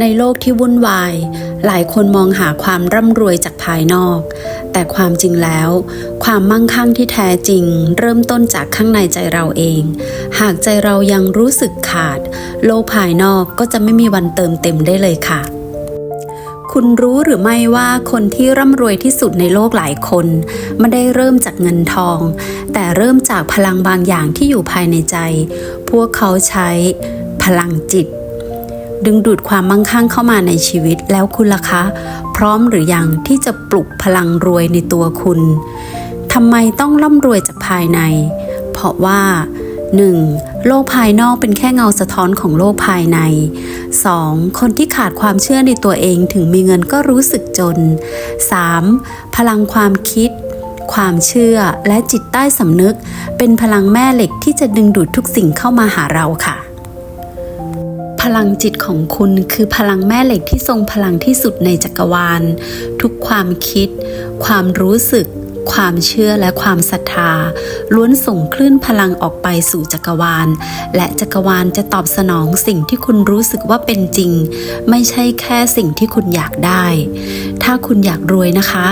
ในโลกที่วุ่นวาย หลายคนมองหาความร่ำรวยจากภายนอก แต่ความจริงแล้ว ความมั่งคั่งที่แท้จริง เริ่มต้นจากข้างในใจเราเอง หากใจเรายังรู้สึกขาด โลกภายนอกก็จะไม่มีวันเติมเต็มได้เลยค่ะ คุณรู้หรือไม่ว่าคนที่ร่ำรวยที่สุดในโลกหลายคนไม่ได้เริ่มจากเงินทอง แต่เริ่มจากพลังบางอย่างที่อยู่ภายในใจ พวกเขาใช้ พลังจิต ดึงดูดความมั่งคั่งเข้ามาในชีวิตแล้วคุณล่ะคะ พร้อมหรือยังที่จะปลุกพลังรวยในตัวคุณทำไมต้องร่ำรวยจากภายใน เพราะว่า 1. โลกภายนอกเป็นแค่เงาสะท้อนของโลกภายใน 2. คนที่ขาดความเชื่อในตัวเองถึงมีเงินก็รู้สึกจน 3. พลังความคิด ความเชื่อและจิตใต้สำนึก เป็นพลังแม่เหล็กที่จะดึงดูดทุกสิ่งเข้ามาหาเราค่ะ พลังจิตของคุณคือพลังแม่เหล็กที่ทรงพลังที่สุดในจักรวาล ทุกความคิด ความรู้สึก ความเชื่อและความศรัทธา ล้วนส่งคลื่นพลังออกไปสู่จักรวาล และจักรวาลจะตอบสนองสิ่งที่คุณรู้สึกว่าเป็นจริง ไม่ใช่แค่สิ่งที่คุณอยากได้าคุณอยากรวยนะคะ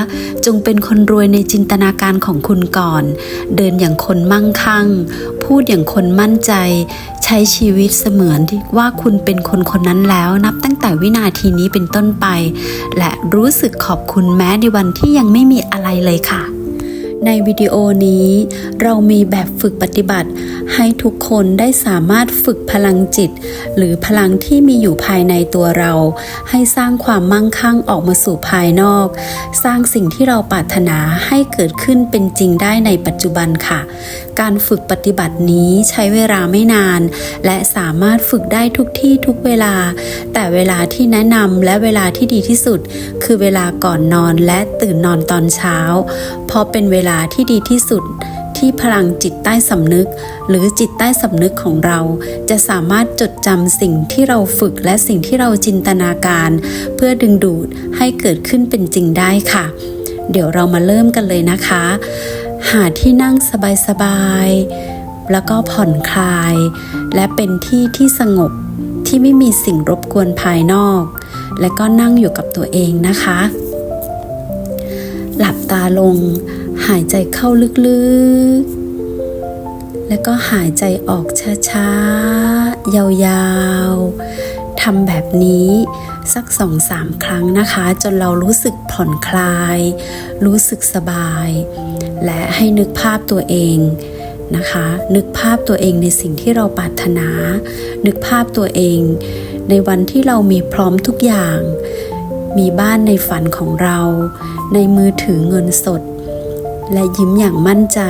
จงเป็นคนรวยในจินตนาการของคุณก่อน เดินอย่างคนมั่งคั่ง พูดอย่างคนมั่นใจ ใช้ชีวิตเสมือนที่ว่าคุณเป็นคนคนนั้นแล้วนับตั้งแต่วินาทีนี้เป็นต้นไป และรู้สึกขอบคุณแม้ในวันที่ยังไม่มีอะไรเลยค่ะในวิดีโอนี้ เรามีแบบฝึกปฏิบัติ ให้ทุกคนได้สามารถฝึกพลังจิต หรือพลังที่มีอยู่ภายในตัวเรา ให้สร้างความมั่งคั่งออกมาสู่ภายนอก สร้างสิ่งที่เราปรารถนาให้เกิดขึ้นเป็นจริงได้ในปัจจุบันค่ะ การฝึกปฏิบัตินี้ใช้เวลาไม่นาน และสามารถฝึกได้ทุกที่ทุกเวลา แต่เวลาที่แนะนำและเวลาที่ดีที่สุด คือเวลาก่อนนอนและตื่นนอนตอนเช้า เพราะเป็นเวลาที่ดีที่สุด ที่พลังจิตใต้สำนึก หรือจิตใต้สำนึกของเรา จะสามารถจดจำสิ่งที่เราฝึกและสิ่งที่เราจินตนาการ เพื่อดึงดูดให้เกิดขึ้นเป็นจริงได้ค่ะ เดี๋ยวเรามาเริ่มกันเลยนะคะ หาที่นั่งสบายๆแล้วก็ผ่อนคลาย และเป็นที่ที่สงบที่ไม่มีสิ่งรบกวนภายนอก และก็นั่งอยู่กับตัวเองนะคะ หลับตาลง หายใจเข้าลึกๆ แล้วก็หายใจออกช้าๆ ยาวๆทำแบบนี้สักสองสามครั้งนะคะ จนเรารู้สึกผ่อนคลาย รู้สึกสบาย และให้นึกภาพตัวเองนะคะ นึกภาพตัวเองในสิ่งที่เราปรารถนา นึกภาพตัวเอง ในวันที่เรามีพร้อมทุกอย่าง มีบ้านในฝันของเรา ในมือถือเงินสด และยิ้มอย่างมั่นใจ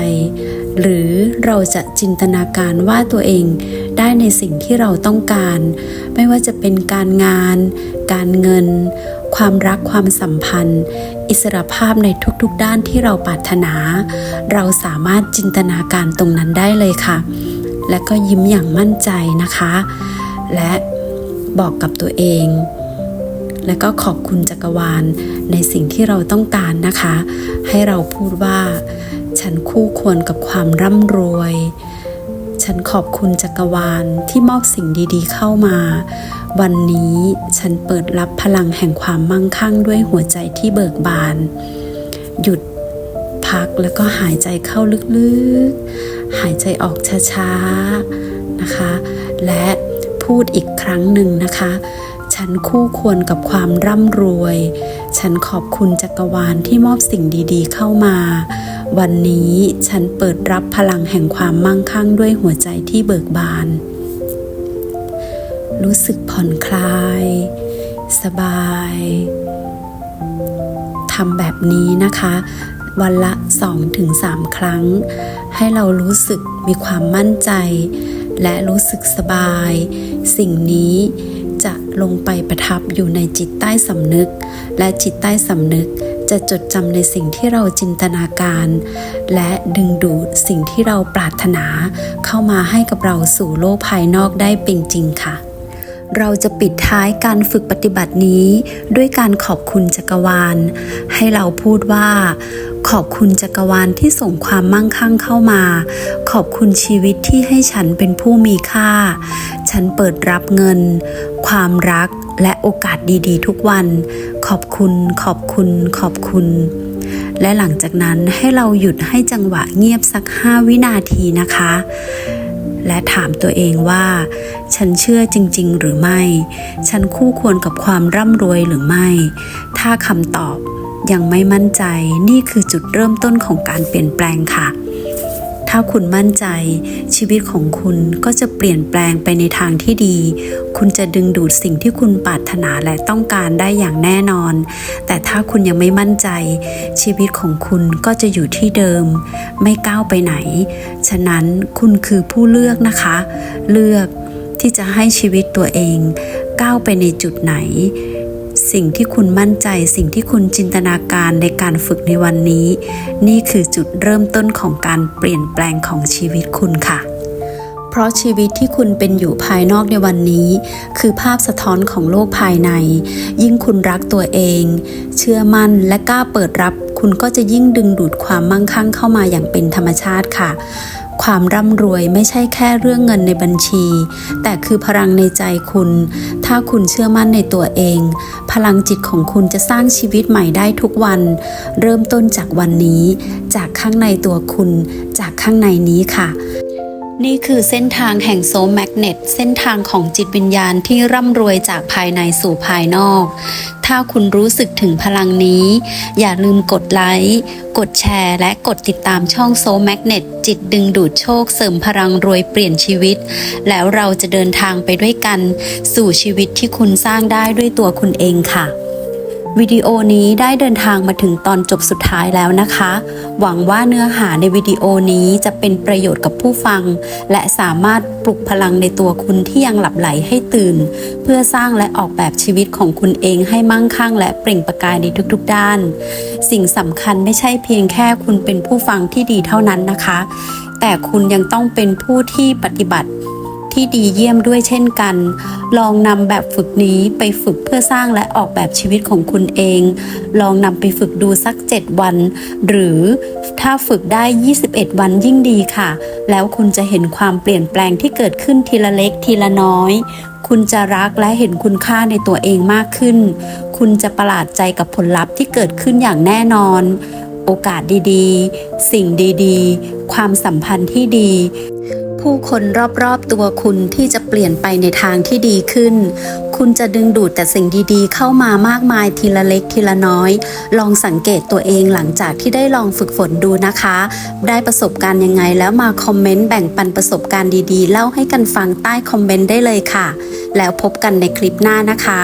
หรือเราจะจินตนาการว่าตัวเองได้ในสิ่งที่เราต้องการ ไม่ว่าจะเป็นการงาน การเงิน ความรักความสัมพันธ์ อิสรภาพในทุกๆด้านที่เราปรารถนา เราสามารถจินตนาการตรงนั้นได้เลยค่ะ และก็ยิ้มอย่างมั่นใจนะคะ และบอกกับตัวเอง และก็ขอบคุณจักรวาลในสิ่งที่เราต้องการนะคะ ให้เราพูดว่า ฉันคู่ควรกับความร่ำรวย ฉันขอบคุณจักรวาลที่มอบสิ่งดีๆเข้ามา วันนี้ฉันเปิดรับพลังแห่งความมั่งคั่งด้วยหัวใจที่เบิกบาน หยุดพักแล้วก็หายใจเข้าลึกๆ หายใจออกช้าๆ นะคะ และพูดอีกครั้งหนึ่งนะคะ ฉันคู่ควรกับความร่ำรวย ฉันขอบคุณจักรวาลที่มอบสิ่งดีๆ เข้ามา วันนี้ฉันเปิดรับพลังแห่งความมั่งคั่งด้วยหัวใจที่เบิกบาน รู้สึกผ่อนคลาย สบายทำแบบนี้นะคะวันละ 2-3 ครั้ง ให้เรารู้สึกมีความมั่นใจ และรู้สึกสบาย สิ่งนี้ จะลงไปประทับอยู่ในจิตใต้สำนึก และจิตใต้สำนึกจะจดจำในสิ่งที่เราจินตนาการ และดึงดูดสิ่งที่เราปรารถนา เข้ามาให้กับเราสู่โลกภายนอกได้เป็นจริงค่ะ เราจะปิดท้ายการฝึกปฏิบัตินี้ ด้วยการขอบคุณจักรวาล ให้เราพูดว่า ขอบคุณจักรวาลที่ส่งความมั่งคั่งเข้ามา ขอบคุณชีวิตที่ให้ฉันเป็นผู้มีค่า ฉันเปิดรับเงิน ความรักและโอกาสดีๆ ทุกวัน ขอบคุณ ขอบคุณ ขอบคุณ และหลังจากนั้นให้เราหยุดให้จังหวะเงียบสัก 5 วินาทีนะคะ และถามตัวเองว่า ฉันเชื่อจริง ๆ หรือไม่ ฉันคู่ควรกับความร่ำรวยหรือไม่ ถ้าคำตอบยังไม่มั่นใจนี่คือจุดเริ่มต้นของการเปลี่ยนแปลงค่ะ ถ้าคุณมั่นใจ ชีวิตของคุณก็จะเปลี่ยนแปลงไปในทางที่ดี คุณจะดึงดูดสิ่งที่คุณปรารถนาและต้องการได้อย่างแน่นอน แต่ถ้าคุณยังไม่มั่นใจ ชีวิตของคุณก็จะอยู่ที่เดิม ไม่ก้าวไปไหน ฉะนั้นคุณคือผู้เลือกนะคะ เลือกที่จะให้ชีวิตตัวเอง ก้าวไปในจุดไหน สิ่งที่คุณมั่นใจสิ่งที่คุณจินตนาการในการฝึกในวันนี้ นี่คือจุดเริ่มต้นของการเปลี่ยนแปลงของชีวิตคุณค่ะ เพราะชีวิตที่คุณเป็นอยู่ภายนอกในวันนี้ คือภาพสะท้อนของโลกภายใน ยิ่งคุณรักตัวเอง เชื่อมั่นและกล้าเปิดรับ คุณก็จะยิ่งดึงดูดความมั่งคั่งเข้ามาอย่างเป็นธรรมชาติค่ะ ความร่ำรวยไม่ใช่แค่เรื่องเงินในบัญชี แต่คือพลังในใจคุณ ถ้าคุณเชื่อมั่นในตัวเอง พลังจิตของคุณจะสร้างชีวิตใหม่ได้ทุกวัน เริ่มต้นจากวันนี้ จากข้างในตัวคุณ จากข้างในนี้ค่ะ นี่คือเส้นทางแห่งโซแมกเนตเส้นทางของจิตวิญญาณที่ร่ำรวยจากภายในสู่ภายนอก ถ้าคุณรู้สึกถึงพลังนี้ อย่าลืมกดไลค์ กดแชร์ และกดติดตามช่องโซแมกเนตจิตดึงดูดโชคเสริมพลังรวยเปลี่ยนชีวิต แล้วเราจะเดินทางไปด้วยกัน สู่ชีวิตที่คุณสร้างได้ด้วยตัวคุณเองค่ะ วิดีโอนี้ได้เดินทางมาถึงตอนจบสุดท้ายแล้วนะคะ หวังว่าเนื้อหาในวิดีโอนี้จะเป็นประโยชน์กับผู้ฟัง และสามารถปลุกพลังในตัวคุณที่ยังหลับไหลให้ตื่น เพื่อสร้างและออกแบบชีวิตของคุณเองให้มั่งคั่ง และเปล่งประกายในทุกๆด้าน สิ่งสำคัญไม่ใช่เพียงแค่คุณเป็นผู้ฟังที่ดีเท่านั้นนะคะ แต่คุณยังต้องเป็นผู้ที่ปฏิบัติ ที่ดีเยี่ยมด้วยเช่นกัน ลองนำแบบฝึกนี้ไปฝึกเพื่อสร้างและออกแบบชีวิตของคุณเอง ลองนำไปฝึกดูสัก 7 วัน หรือถ้าฝึกได้ 21 วันยิ่งดีค่ะ แล้วคุณจะเห็นความเปลี่ยนแปลงที่เกิดขึ้นทีละเล็กทีละน้อย คุณจะรักและเห็นคุณค่าในตัวเองมากขึ้น คุณจะประหลาดใจกับผลลัพธ์ที่เกิดขึ้นอย่างแน่นอน โอกาสดีๆ สิ่งดีๆ ความสัมพันธ์ที่ดี ผู้คนรอบๆตัวคุณที่จะเปลี่ยนไปในทางที่ดีขึ้น คุณจะดึงดูดแต่สิ่งดีๆ เข้ามามากมายทีละเล็กทีละน้อย ลองสังเกตตัวเองหลังจากที่ได้ลองฝึกฝนดูนะคะ ได้ประสบการณ์ยังไงแล้วมาคอมเมนต์แบ่งปันประสบการณ์ดีๆ เล่าให้กันฟังใต้คอมเมนต์ได้เลยค่ะ แล้วพบกันในคลิปหน้านะคะ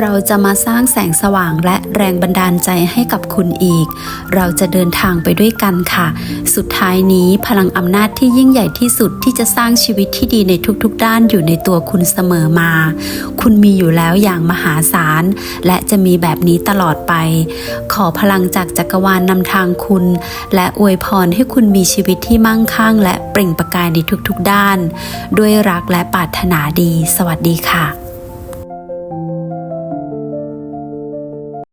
เราจะมาสร้างแสงสว่างและแรงบันดาลใจให้กับคุณอีก เราจะเดินทางไปด้วยกันค่ะ สุดท้ายนี้พลังอำนาจที่ยิ่งใหญ่ที่สุดที่จะสร้างชีวิตที่ดีในทุกๆ ด้านอยู่ในตัวคุณเสมอมา คุณมีอยู่แล้วอย่างมหาศาล และจะมีแบบนี้ตลอดไป ขอพลังจากจักรวาลนนำทางคุณ และอวยพรให้คุณมีชีวิตที่มั่งคั่ง และเปล่งประกายในทุกๆด้าน ด้วยรักและปรารถนาดี สวัสดีค่ะ